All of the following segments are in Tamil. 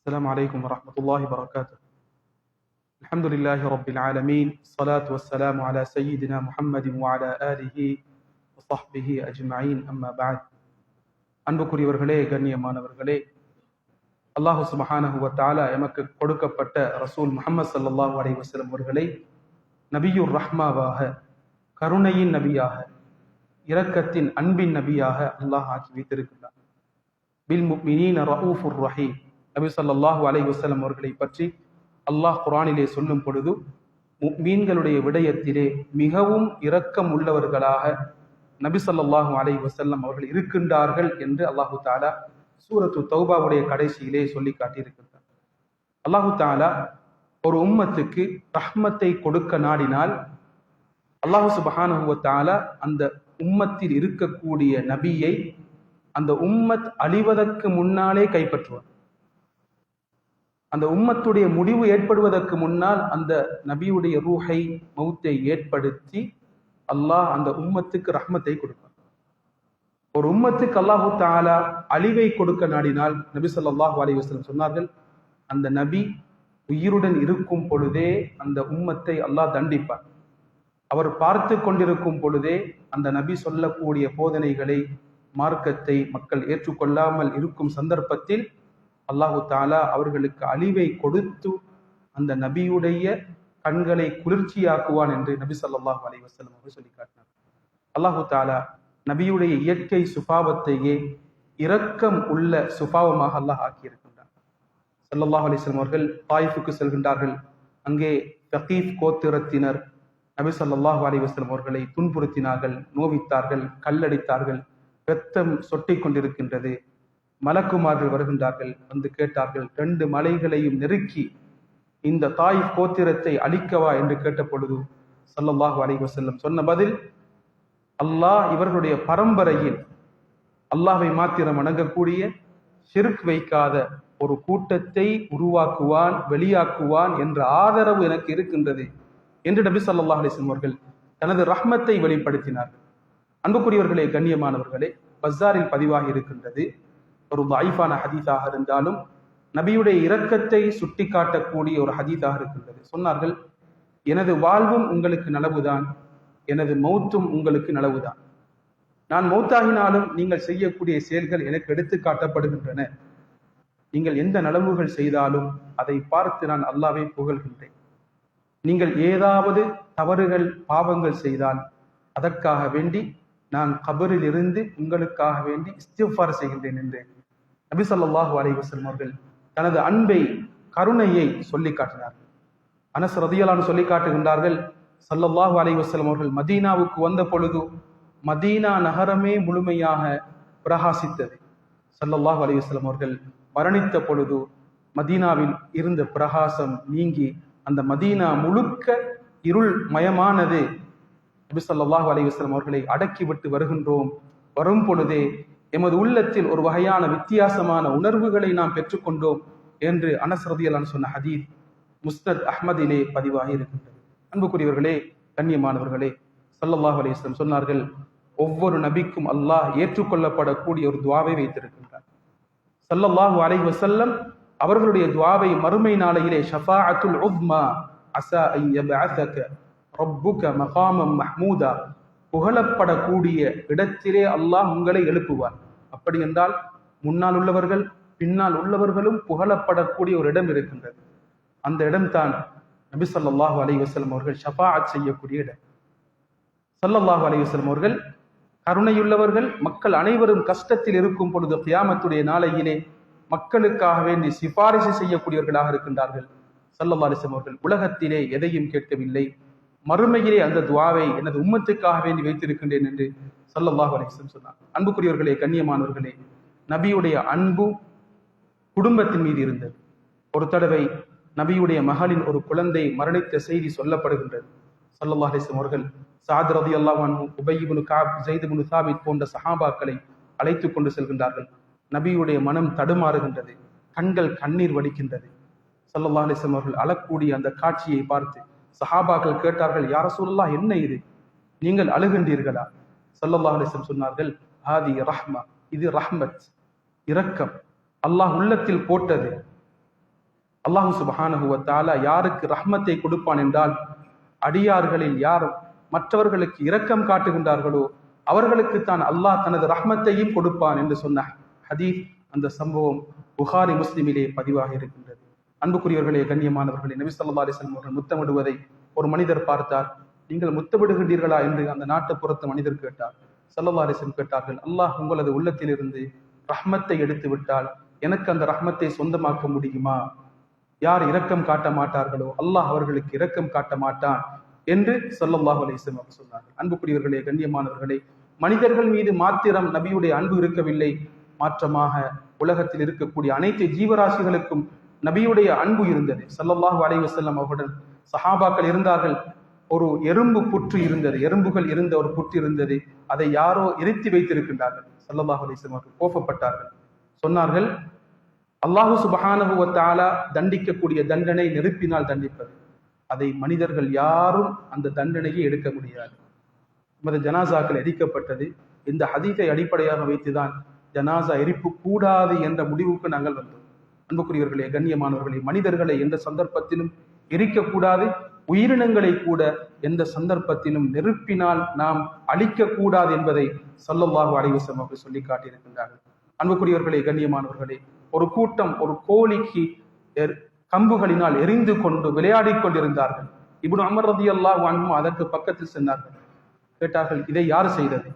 السلام عليكم ورحمة الله وبركاته الحمد لله رب العالمين الصلاة والسلام على سيدنا محمد وعلى آله وصحبه أجمعين أما بعد அன்புக்குரியவர்களே கண்ணியமானவர்களே அல்லாஹு சுபஹானஹு தாலா எமக்கு கொடுக்கப்பட்ட ரசூல் முகமது சல்லாஹூ அலை வசலம் அவர்களை நபியூர் ரஹ்மாவாக கருணையின் நபியாக இரக்கத்தின் அன்பின் நபியாக அல்லாஹ் ஆக்கி வைத்திருக்கிறார் பில் முக்மினீன் ரஹூஃபுர் ரஹீம் நபி அலை அலைஹி வஸல்லம் அவர்களை பற்றி அல்லாஹ் குரானிலே சொல்லும் பொழுது மீன்களுடைய விடயத்திலே மிகவும் இரக்கம் உள்ளவர்களாக நபி அலை அலைஹி அவர்கள் இருக்கின்றார்கள் என்று அல்லாஹு தாலா சூரத்து தௌபாவுடைய கடைசியிலே சொல்லி காட்டியிருக்கிறார் அல்லாஹு தாலா ஒரு உம்மத்துக்கு ரஹ்மத்தை கொடுக்க நாடினால் அல்லாஹு சுபஹானஹு அந்த உம்மத்தில் இருக்கக்கூடிய நபியை அந்த உம்மத் அழிவதற்கு முன்னாலே கைப்பற்றுவார். அந்த உம்மத்துடைய முடிவு ஏற்படுவதற்கு முன்னால் அந்த நபியுடைய ரூஹை மௌத்தை ஏற்படுத்தி அல்லாஹ் அந்த உம்மத்துக்கு ரஹ்மத்தை கொடுப்பார் ஒரு உம்மத்துக்கு அல்லாஹு தாலா அழிவை கொடுக்க நாடினால் நபி சொல்லாஹு அலைஹி சொன்னார்கள் அந்த நபி உயிருடன் இருக்கும் பொழுதே அந்த உம்மத்தை அல்லாஹ் தண்டிப்பார் அவர் பார்த்து கொண்டிருக்கும் பொழுதே அந்த நபி சொல்லக்கூடிய போதனைகளை மார்க்கத்தை மக்கள் ஏற்றுக்கொள்ளாமல் இருக்கும் சந்தர்ப்பத்தில் அல்லாஹு தாலா அவர்களுக்கு அழிவை கொடுத்து அந்த நபியுடைய கண்களை குளிர்ச்சியாக்குவான் என்று நபி ஸல்லல்லாஹு அலைஹி வஸல்லம் அவர்கள் சொல்லி காட்டினார். அல்லாஹு தாலா நபியுடைய இயற்கை சுபாவத்தையே இரக்கம் உள்ள சுபாவமாக அல்லாஹ் ஆக்கியிருக்கின்றார் ஸல்லல்லாஹு அலிஸ்லம் அவர்கள் தாயிஃபுக்கு செல்கின்றார்கள். அங்கே தகீப் கோத்திரத்தினர் நபி ஸல்லல்லாஹு அலைஹி அவர்களை துன்புறுத்தினார்கள் நோவித்தார்கள் கல்லடித்தார்கள் இரத்தம் சொட்டி கொண்டிருக்கின்றது. மலக்குமார்கள் வருகின்றார்கள் வந்து கேட்டார்கள் ரெண்டு மலைகளையும் நெருக்கி இந்த தாய் கோத்திரத்தை அழிக்கவா என்று கேட்ட பொழுது சல்லல்லாஹு அலைஹி வசல்லம் சொன்ன பதில் அல்லாஹ் இவர்களுடைய பரம்பரையில் அல்லாஹை மாத்திரம் வணங்கக்கூடிய ஷிர்க் வைக்காத ஒரு கூட்டத்தை உருவாக்குவான் வெளியாக்குவான் என்ற ஆதரவு எனக்கு இருக்கின்றது என்று நபி சல்லாஹ் அலிஸ்லம் அவர்கள் தனது ரஹ்மத்தை வெளிப்படுத்தினார்கள். அன்புக்குரியவர்களே கண்ணியமானவர்களே பஸ்ஸாரில் பதிவாகி இருக்கின்றது ஒரு தாய்ஃபான ஹதீஸாக இருந்தாலும் நபியுடைய இரக்கத்தை சுட்டி காட்டக்கூடிய ஒரு ஹதீஸாக இருக்கின்றது. சொன்னார்கள் எனது வாழ்வும் உங்களுக்கு நலவுதான் எனது மௌத்தும் உங்களுக்கு நலவுதான். நான் மௌத்தாகினாலும் நீங்கள் செய்யக்கூடிய செயல்கள் எனக்கு எடுத்து காட்டப்படுகின்றன. நீங்கள் எந்த நலவுகள் செய்தாலும் அதை பார்த்து நான் அல்லாவே புகழ்கின்றேன். நீங்கள் ஏதாவது தவறுகள் பாவங்கள் செய்தால் அதற்காக வேண்டி நான் கபரில் இருந்து உங்களுக்காக வேண்டி இஸ்திஃபார் செய்கின்றேன் என்றேன். நபிசல்லாஹு ஸல்லல்லாஹு அலைஹி அவர்கள் தனது அன்பை கருணையை சொல்லி காட்டினார்கள் அனஸ் ரதியலான் சொல்லி காட்டுகின்றார்கள் சல்லல்லாஹு அலைஹி அவர்கள் மதீனாவுக்கு வந்த பொழுது மதீனா நகரமே முழுமையாக பிரகாசித்தது. சல்லல்லாஹு அலைஹி வஸல்லம் அவர்கள் மரணித்த பொழுது மதீனாவில் இருந்த பிரகாசம் நீங்கி அந்த மதீனா முழுக்க இருள் மயமானது. நபி சல்லாஹு அலைஹி வஸல்லம் அவர்களை அடக்கிவிட்டு வருகின்றோம். வரும் பொழுதே எமது உள்ளத்தில் ஒரு வகையான வித்தியாசமான உணர்வுகளை நாம் பெற்றுக்கொண்டோம் என்று அனசரதியலான் சொன்ன ஹதீத் முஸ்தத் அஹ்மதிலே பதிவாகி இருக்கின்றது. அன்புக்குரியவர்களே கண்ணியமானவர்களே சல்லல்லாஹ் அலிஸ்லம் சொன்னார்கள் ஒவ்வொரு நபிக்கும் அல்லாஹ் ஏற்றுக்கொள்ளப்படக்கூடிய ஒரு துவாவை வைத்திருக்கின்றார். சல்லல்லாஹு அலை வசல்லம் அவர்களுடைய துவாவை மறுமை நாளையிலே ஷஃபாஅத்துல் உத்மா அசா ஐ ரப்புக மகாமம் மஹ்மூதா புகழப்படக்கூடிய இடத்திலே அல்லாஹ் உங்களை எழுப்புவார். அப்படி என்றால் முன்னால் உள்ளவர்கள் பின்னால் உள்ளவர்களும் புகழப்படக்கூடிய ஒரு இடம் இருக்கின்றது. அந்த இடம்தான் நபி ஸல்லல்லாஹு அலி வஸல்லம் அவர்கள் ஷஃபாஅத் செய்யக்கூடிய இடம். ஸல்லல்லாஹு அலி வஸல்லம் அவர்கள் கருணையுள்ளவர்கள் மக்கள் அனைவரும் கஷ்டத்தில் இருக்கும் பொழுது கியாமத்துடைய நாளையிலே மக்களுக்காக வேண்டி சிபாரிசு செய்யக்கூடியவர்களாக இருக்கின்றார்கள். சல்லல்லா அலைஹி அவர்கள் உலகத்திலே எதையும் கேட்கவில்லை. மறுமையிலே அந்த துவாவை எனது உம்மத்துக்காக வேண்டி வைத்திருக்கின்றேன் என்று சொல்லல்லாஹ் அலிஸ்லம் சொன்னார். அன்புக்குரியவர்களே கண்ணியமானவர்களே நபியுடைய அன்பு குடும்பத்தின் மீது இருந்தது. ஒரு தடவை நபியுடைய மகளின் ஒரு குழந்தை மரணித்த செய்தி சொல்லப்படுகின்றது. சல்லல்லாஹ் அலிஸ்லம் அவர்கள் சாத் ரதி அல்லாஹான் உபயிபுனு காப் ஜெய்துபுனு சாபித் போன்ற சஹாபாக்களை அழைத்து கொண்டு செல்கின்றார்கள். நபியுடைய மனம் தடுமாறுகின்றது கண்கள் கண்ணீர் வடிக்கின்றது. சல்லல்லாஹ் அலிஸ்லம் அவர்கள் அழக்கூடிய அந்த காட்சியை பார்த்து சஹாபாக்கள் கேட்டார்கள் யார சூழல்லா என்ன இது? நீங்கள் அழுகின்றீர்களா? சல்லல்லாஹ் அலிஸ்லம் சொன்னார்கள் ஆதி ரஹ்மா இது ரஹ்மத் இரக்கம். அல்லாஹ் உள்ளத்தில் போட்டது. அல்லாஹு சுபஹானஹு யாருக்கு ரஹ்மத்தை கொடுப்பான் என்றால் அடியார்களில் யார் மற்றவர்களுக்கு இரக்கம் காட்டுகின்றார்களோ அவர்களுக்கு தான் அல்லாஹ் தனது ரஹ்மத்தையும் கொடுப்பான் என்று சொன்ன ஹதீஸ் அந்த சம்பவம் புகாரி முஸ்லிமிலே பதிவாக இருக்கின்றது அன்புக்குரியவர்களே கண்ணியமானவர்களே நபி ஸல்லல்லாஹு அவர்கள் முத்தமிடுவதை ஒரு மனிதர் பார்த்தார். நீங்கள் முத்தமிடுகின்றீர்களா என்று அந்த நாட்டுப்புறத்து மனிதர் கேட்டார். சல்லல்லா அலைஹி கேட்டார்கள் அல்லாஹ் உங்களது உள்ளத்திலிருந்து ரஹ்மத்தை எடுத்து விட்டால் எனக்கு அந்த ரஹ்மத்தை சொந்தமாக்க முடியுமா? யார் இரக்கம் காட்ட மாட்டார்களோ அல்லாஹ் அவர்களுக்கு இரக்கம் காட்ட மாட்டான் என்று சொல்லல்லாஹு அலைஹி அவர் சொன்னார் சொன்னார்கள். அன்புக்குரியவர்களே கண்ணியமானவர்களே மனிதர்கள் மீது மாத்திரம் நபியுடைய அன்பு இருக்கவில்லை. மாற்றமாக உலகத்தில் இருக்கக்கூடிய அனைத்து ஜீவராசிகளுக்கும் நபியுடைய அன்பு இருந்தது. சல்லல்லாஹு அலைஹி வஸல்லம் அவர்களுடன் சஹாபாக்கள் இருந்தார்கள். ஒரு எறும்பு புற்று இருந்தது. எறும்புகள் இருந்த ஒரு புற்று இருந்தது. அதை யாரோ எரித்து வைத்திருக்கின்றார்கள். சல்லல்லாஹு அலிஸ்லம் அவர்கள் கோபப்பட்டார்கள். சொன்னார்கள் அல்லாஹு சுபஹானஹு தண்டிக்கக்கூடிய தண்டனை நெருப்பினால் தண்டிப்பது. அதை மனிதர்கள் யாரும் அந்த தண்டனையை எடுக்க முடியாது. நமது ஜனாசாக்கள் எரிக்கப்பட்டது. இந்த ஹதீஸை அடிப்படையாக வைத்துதான் ஜனாசா எரிப்பு கூடாது என்ற முடிவுக்கு நாங்கள் வந்தோம். அன்புக்குரியவர்களே கண்ணியமானவர்களே மனிதர்களை எந்த சந்தர்ப்பத்திலும் எரிக்கக்கூடாது உயிரினங்களை கூட எந்த சந்தர்ப்பத்திலும் நெருப்பினால் நாம் அழிக்கக்கூடாது என்பதை சல்லல்லாஹு அலைஹி அவர்கள் சொல்லி காட்டியிருக்கின்றார்கள். அன்புக்குரியவர்களே கண்ணியமானவர்களே ஒரு கூட்டம் ஒரு கோழிக்கு எர்- கம்புகளினால் எரிந்து கொண்டு விளையாடிக் கொண்டிருந்தார்கள். இப்னு அமர் ரதியல்லாஹு வாங்கும் அதற்கு பக்கத்தில் சென்றார்கள். கேட்டார்கள் இதை யார் செய்தது?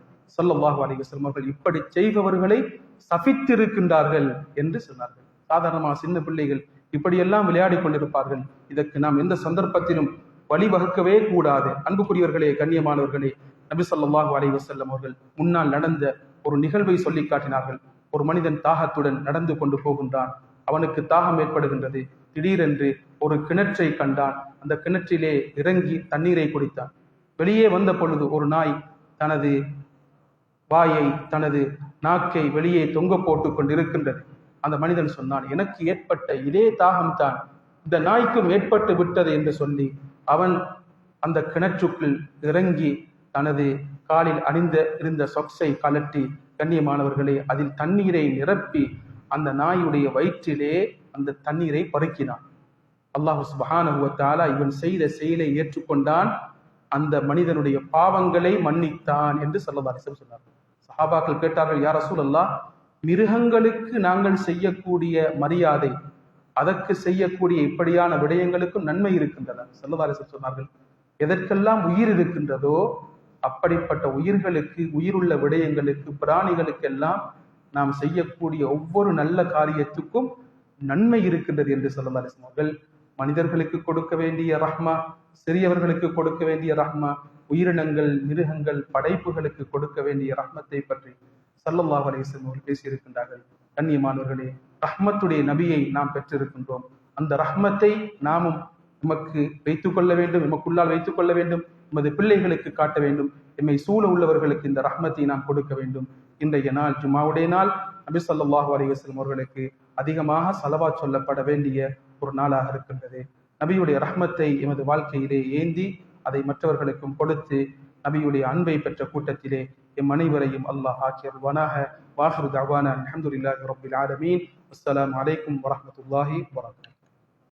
ஸல்லல்லாஹு அலைவசம் அவர்கள் இப்படி செய்பவர்களை சபித்திருக்கின்றார்கள் என்று சொன்னார்கள். சாதாரணமாக சின்ன பிள்ளைகள் இப்படியெல்லாம் விளையாடிக் கொண்டிருப்பார்கள். இதற்கு நாம் எந்த சந்தர்ப்பத்திலும் வழிவகுக்கவே கூடாது. அன்புக்குரியவர்களே கண்ணியமானவர்களே நபி ஸல்லல்லாஹு அலைஹி அவர்கள் முன்னால் நடந்த ஒரு நிகழ்வை சொல்லி காட்டினார்கள். ஒரு மனிதன் தாகத்துடன் நடந்து கொண்டு போகின்றான். அவனுக்கு தாகம் ஏற்படுகின்றது. திடீரென்று ஒரு கிணற்றை கண்டான். அந்த கிணற்றிலே இறங்கி தண்ணீரை குடித்தான். வெளியே வந்த பொழுது ஒரு நாய் தனது வாயை தனது நாக்கை வெளியே தொங்க போட்டு கொண்டிருக்கின்றது. அந்த மனிதன் சொன்னான் எனக்கு ஏற்பட்ட இதே தாகம்தான் இந்த நாய்க்கும் ஏற்பட்டு விட்டது என்று சொல்லி அவன் அந்த கிணற்றுக்குள் இறங்கி தனது காலில் அணிந்த இருந்த சொக்ஸை கலட்டி கண்ணியமானவர்களே அதில் தண்ணீரை நிரப்பி அந்த நாயுடைய வயிற்றிலே அந்த தண்ணீரை பருக்கினான். அல்லாஹு சுப்ஹானஹு இவன் செய்த செயலை ஏற்றுக்கொண்டான். அந்த மனிதனுடைய பாவங்களை மன்னித்தான் என்று ஸல்லல்லாஹு சொன்னார் சஹாபாக்கள் கேட்டார்கள் யார் ரசூலல்லாஹ் மிருகங்களுக்கு நாங்கள் செய்யக்கூடிய மரியாதை அதற்கு செய்யக்கூடிய இப்படியான விடயங்களுக்கும் நன்மை இருக்கின்றன. ஸல்லல்லாஹு சொன்னார்கள் எதற்கெல்லாம் உயிர் இருக்கின்றதோ அப்படிப்பட்ட உயிர்களுக்கு உயிருள்ள விடயங்களுக்கு பிராணிகளுக்கெல்லாம் நாம் செய்யக்கூடிய ஒவ்வொரு நல்ல காரியத்துக்கும் நன்மை இருக்கின்றது என்று ஸல்லல்லாஹு அவர்கள் மனிதர்களுக்கு கொடுக்க வேண்டிய ரஹ்மா சிறியவர்களுக்கு கொடுக்க வேண்டிய ரஹ்மா உயிரினங்கள் மிருகங்கள் படைப்புகளுக்கு கொடுக்க வேண்டிய ரஹ்மத்தை பற்றி சல்லல்லாஹ் அலிஸ்லம் அவர்கள் பேசியிருக்கின்றார்கள். கண்ணியமானவர்களே ரஹ்மத்துடைய நபியை நாம் பெற்றிருக்கின்றோம். அந்த ரஹ்மத்தை நாமும் நமக்கு வைத்துக் கொள்ள வேண்டும் எமக்குள்ளால் வைத்துக் கொள்ள வேண்டும் எமது பிள்ளைகளுக்கு காட்ட வேண்டும். எம்மை சூழ உள்ளவர்களுக்கு இந்த ரஹ்மத்தை நாம் கொடுக்க வேண்டும். இன்றைய நாள் ஜுமாவுடைய நாள். நபி சொல்லாஹு அலைஹி அவர்களுக்கு அதிகமாக செலவா சொல்லப்பட வேண்டிய ஒரு நாளாக இருக்கின்றது. நபியுடைய ரஹ்மத்தை எமது வாழ்க்கையிலே ஏந்தி அதை மற்றவர்களுக்கும் கொடுத்து நபியுடைய அன்பை பெற்ற கூட்டத்திலே எம் அனைவரையும் அல்லாஹ் ஆக்கியருவானாக வாஹரு தவானா அல்ஹம்துலில்லாஹி ரபுல் ஆலமீன். அஸ்லாம் அலைக்கும் வரமத்துல்லாஹி வரகம்